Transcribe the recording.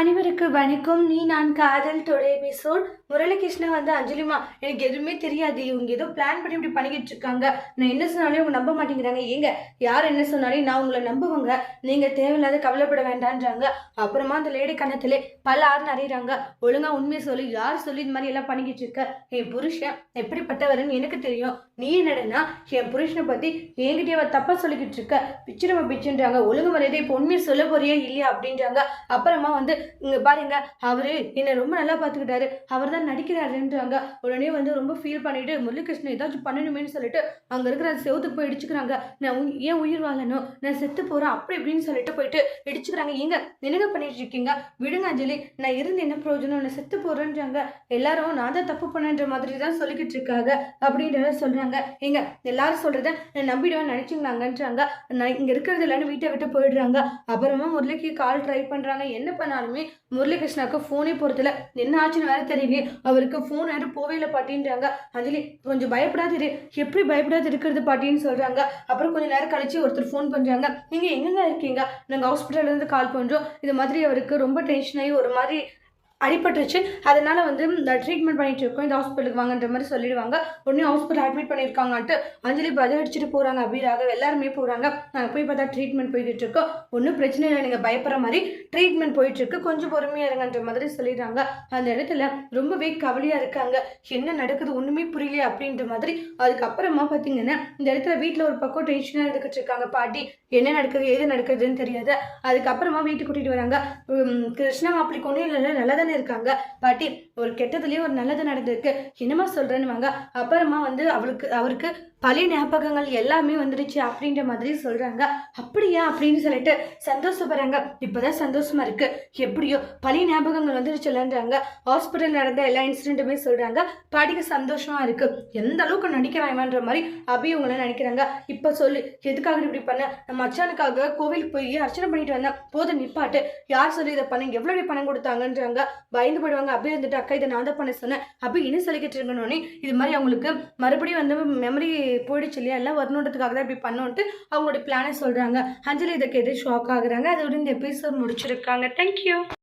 அனைவருக்கு வணக்கம். நீ நான் காதல் தொடர் எபிசோட் முரளிகிருஷ்ணன் வந்து அஞ்சலிமா எனக்கு எதுவுமே தெரியாது. இவங்க ஏதோ பிளான் பண்ணி இப்படி பண்ணிக்கிட்டு இருக்காங்க. நான் என்ன சொன்னாலும் இவங்க நம்ப மாட்டேங்கிறாங்க. ஏங்க யார் என்ன சொன்னாலும் நான் உங்களை நம்புவாங்க. நீங்கள் தேவையில்லாத கவலைப்பட வேண்டான்றாங்க. அப்புறமா அந்த லேடி கண்ணத்திலே பல ஆறு நிறையிறாங்க ஒழுங்காக உண்மையை சொல்லி யார் சொல்லி இந்த மாதிரி எல்லாம் பண்ணிக்கிட்டு இருக்க? என் புருஷன் எப்படிப்பட்டவர்னு எனக்கு தெரியும். நீ என்னடனா என் புருஷனை பற்றி என்கிட்டயே அவள் தப்பாக சொல்லிக்கிட்டு இருக்க. பிச்சு நம்ம பிச்சுன்றாங்க. ஒழுங்கு மரியாதை இப்போ உண்மையை சொல்ல போறியா இல்லையா அப்படின்றாங்க. அப்புறமா வந்து இங்கே பாருங்க அவரு என்னை ரொம்ப நல்லா பார்த்துக்கிட்டாரு. அவர் தான் நடிக்கிறாருன்றாங்க. உடனே வந்து ரொம்ப ஃபீல் பண்ணிட்டு முரளிகிருஷ்ணன் ஏதாச்சும் பண்ணணுமேனு சொல்லிட்டு அங்கே இருக்கிற அந்த செவத்துக்கு போய் இடிச்சுக்கிறாங்க. நான் ஏன் உயிர் வாழணும்? நான் செத்து போகிறேன் அப்படி இப்படின்னு சொல்லிட்டு போயிட்டு இடிச்சுக்கிறாங்க. ஏங்க என்னங்க பண்ணிட்டு இருக்கீங்க விடுங்க அஞ்சலி. நான் இருந்து என்ன பிரயோஜனம்? நான் செத்து போகிறேன்றாங்க எல்லாரும் நான் தான் தப்பு பண்ணன்ற மாதிரி தான் சொல்லிக்கிட்டு இருக்காங்க அப்படின்றத சொல்கிறாங்க ஏங்க எல்லாரும் சொல்கிறத நான் நம்பிடுவேன் நினைச்சுங்களாங்கன்றாங்க நான் இங்கே இருக்கிறது இல்லைன்னு வீட்டை விட்டு போயிடுறாங்க. அப்புறமா முரளிக்கு கால் ட்ரை பண்ணுறாங்க என்ன பண்ணாலும் முரளிகிருஷ்ணாக்கு ஃபோனே பொறுத்துல. என்ன ஆச்சுன்னு வேற தெரியலையே. அவருக்கு ஃபோன் யாரும் போவே இல்லை பாட்டின்றாங்க. அஞ்சலி கொஞ்சம் பயப்படாது இரு எப்படி பயப்படாது இருக்கிறது பாட்டின்னு சொல்கிறாங்க அப்புறம் கொஞ்சம் நேரம் கழிச்சு ஒருத்தர் ஃபோன் பண்ணுறாங்க நீங்கள் எங்கெங்க இருக்கீங்க? நாங்கள் ஹாஸ்பிட்டல்லேருந்து கால் பண்ணுறோம் இது மாதிரி அவருக்கு ரொம்ப டென்ஷன் ஆகி ஒரு மாதிரி அடிபட்டுருச்சு. அதனால் வந்து இந்த ட்ரீட்மெண்ட் பண்ணிட்டு இருக்கோம். இந்த ஹாஸ்பிட்டலுக்கு வாங்கன்ற மாதிரி சொல்லிடுவாங்க. உடனே ஹாஸ்பிட்டல் அட்மிட் பண்ணியிருக்காங்கன்ட்டு அஞ்சலி பதில் அடிச்சுட்டு போகிறாங்க அபிராக. எல்லாருமே போகிறாங்க நாங்கள் போய் பார்த்தா ட்ரீட்மெண்ட் போய்கிட்டு இருக்கோம் ஒன்றும் பிரச்சனை இல்லை. நீங்கள் பயப்படுற மாதிரி ட்ரீட்மெண்ட் போயிட்டுருக்கு கொஞ்சம் பொறுமையாக இருங்கன்ற மாதிரி சொல்லிடுறாங்க. அந்த இடத்துல ரொம்பவே கவலையாக இருக்காங்க. என்ன நடக்குது? ஒன்றுமே புரியலையே அப்படின்ற மாதிரி. அதுக்கப்புறமா பார்த்தீங்கன்னா இந்த இடத்துல வீட்டில் ஒரு பக்கம் டென்ஷனாக இருந்துக்கிட்டு இருக்காங்க. பாட்டி என்ன நடக்குது? ஏது நடக்குதுன்னு தெரியாது. அதுக்கப்புறமா வீட்டுக்கு கூட்டிகிட்டு வராங்க. கிருஷ்ணா அப்படி கொண்டு இல்லை நல்லா தானே இருக்காங்க. பாட்டி ஒரு கெட்டதுலேயே ஒரு நல்லது நடந்திருக்கு. என்னமா சொல்கிறேன்னு வாங்க அப்புறமா வந்து அவளுக்கு அவருக்கு பழைய ஞாபகங்கள் எல்லாமே வந்துடுச்சு அப்படின்ற மாதிரி சொல்கிறாங்க அப்படியா? அப்படின்னு சொல்லிட்டு சந்தோஷப்படுறாங்க. இப்போதான் சந்தோஷமாக இருக்குது எப்படியோ பழைய ஞாபகங்கள் வந்துடுச்சுலன்றாங்க ஹாஸ்பிட்டல் நடந்த எல்லா இன்சிடென்ட்டுமே சொல்கிறாங்க பாட்டிக்கு சந்தோஷமாக இருக்குது எந்த அளவுக்கு நடிக்கிறாங்கன்ற மாதிரி அபி இவங்கள நினைக்கிறாங்க. இப்போ சொல்லு எதுக்காக இப்படி பண்ண? நம்ம மச்சானுக்காக கோவிலுக்கு போய் அர்ச்சனை பண்ணிட்டு வந்தேன். போதும் நிப்பாட்டு. யார் சொல்லி இதை பண்ண? எவ்வளோ பணம் கொடுத்தாங்கன்றாங்க. பயந்து போயிடுவாங்க. அபி வந்துட்டு அக்கா இதை நான் தான் பண்ண சொன்னேன். அபி இன்னும் சொல்லிக்கிட்டு இருக்கணும்னே. இது மாதிரி அவங்களுக்கு மறுபடியும் வந்து மெமரி போயிடுச்சு இல்லையா எல்லாம் வரணுன்றதுக்காக தான் இப்படி பண்ணோன்ட்டு அவங்களோட பிளானை சொல்கிறாங்க அஞ்சலி இதை கேட்டு ஷாக் ஆகுறாங்க. அதோட இந்த எபிசோட் முடிச்சிருக்காங்க. தேங்க்யூ